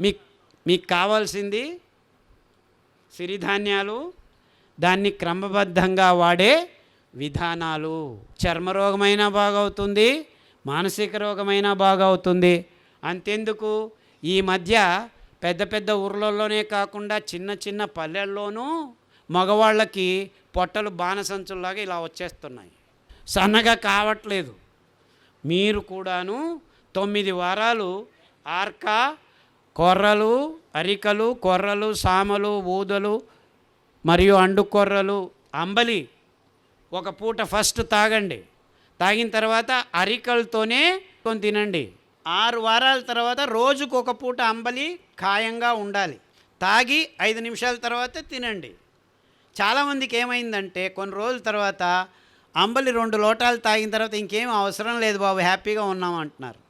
మీకు మీకు కావాల్సింది సిరిధాన్యాలు దాన్ని క్రమబద్ధంగా వాడే విధానాలు. చర్మరోగమైనా బాగవుతుంది మానసిక రోగమైనా బాగవుతుంది. అంతెందుకు? ఈ మధ్య పెద్ద పెద్ద ఊర్లలోనే కాకుండా చిన్న చిన్న పల్లెల్లోనూ మగవాళ్ళకి పొట్టలు బాణసంచుల్లాగా ఇలా వచ్చేస్తున్నాయి. సన్నగా కావట్లేదు. మీరు కూడాను తొమ్మిది వారాలు ఆర్కా కొర్రలు అరికలు కొర్రలు సామలు ఊదలు మరియు అండు కొర్రలు అంబలి. ఒక పూట ఫస్ట్ తాగండి. తాగిన తర్వాత అరికలతోనే కొని తినండి. ఆరు వారాల తర్వాత రోజుకు ఒక పూట అంబలి ఖాయంగా ఉండాలి. తాగి ఐదు నిమిషాల తర్వాత తినండి. చాలామందికి ఏమైందంటే కొన్ని రోజుల తర్వాత అంబలి రెండు లోటాలు తాగిన తర్వాత ఇంకేం అవసరం లేదు బాబు హ్యాపీగా ఉన్నాం అంటున్నారు.